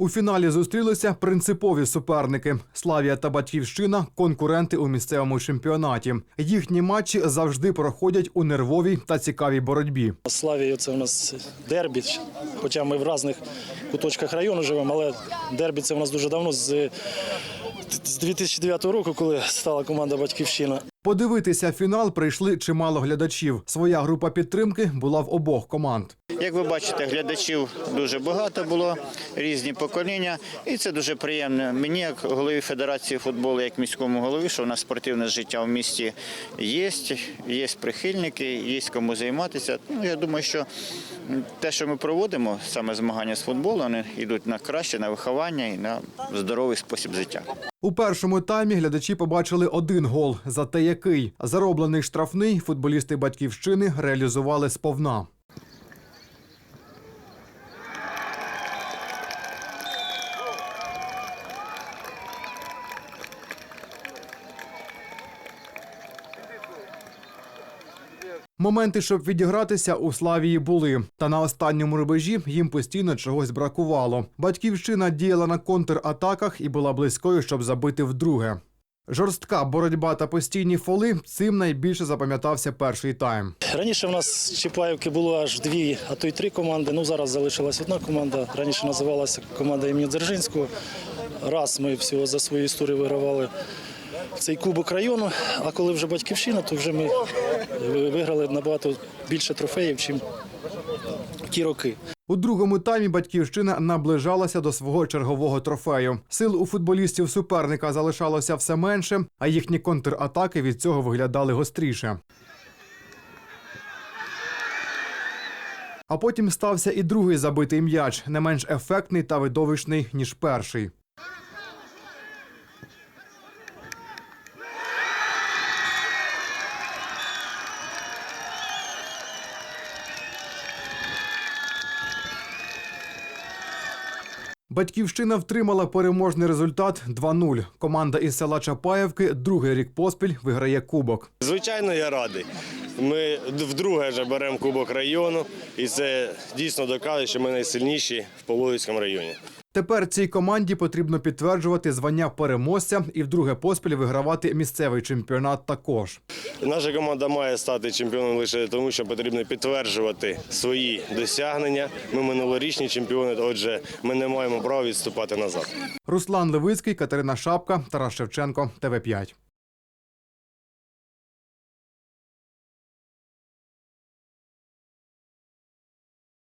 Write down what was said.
У фіналі зустрілися принципові суперники Славія та Батьківщина конкуренти у місцевому чемпіонаті. Їхні матчі завжди проходять у нервовій та цікавій боротьбі. Славія це у нас дербі, хоча ми в різних куточках району живемо, але дербі це у нас дуже давно з, з 2009 року, коли стала команда Батьківщина. Подивитися фінал прийшли чимало глядачів. Своя група підтримки була в обох команд. Як ви бачите, глядачів дуже багато було, різні покоління, і це дуже приємно. Мені, як голові Федерації футболу, як міському голові, що у нас спортивне життя в місті є, є прихильники, є кому займатися. Ну, я думаю, що те, що ми проводимо, саме змагання з футболу, вони йдуть на краще, на виховання і на здоровий спосіб життя. У першому таймі глядачі побачили один гол. Зате який зароблений штрафний футболісти батьківщини реалізували сповна. Моменти, щоб відігратися, у Славії були. Та на останньому рубежі їм постійно чогось бракувало. Батьківщина діяла на контратаках і була близькою, щоб забити вдруге. Жорстка боротьба та постійні фоли цим найбільше запам'ятався перший тайм. Раніше в нас з Чапаївки було аж дві, а то й три команди. Ну зараз залишилась одна команда. Раніше називалася команда імені Дзержинського. Раз ми всього за свою історію вигравали цей кубок району. А коли вже батьківщина, то вже ми виграли набагато більше трофеїв, ніж ті роки. У другому таймі батьківщина наближалася до свого чергового трофею. Сил у футболістів суперника залишалося все менше, а їхні контратаки від цього виглядали гостріше. А потім стався і другий забитий м'яч, не менш ефектний та видовищний, ніж перший. Батьківщина втримала переможний результат 2-0. Команда із села Чапаєвки другий рік поспіль виграє кубок. Звичайно, я радий. Ми вдруге вже беремо Кубок району, і це дійсно доказує, що ми найсильніші в Пологівському районі. Тепер цій команді потрібно підтверджувати звання переможця і вдруге поспіль вигравати місцевий чемпіонат також. Наша команда має стати чемпіоном лише тому, що потрібно підтверджувати свої досягнення. Ми минулорічні чемпіони, отже, ми не маємо права відступати назад. Руслан Левицький, Катерина Шапка, Тарас Шевченко, ТВ5.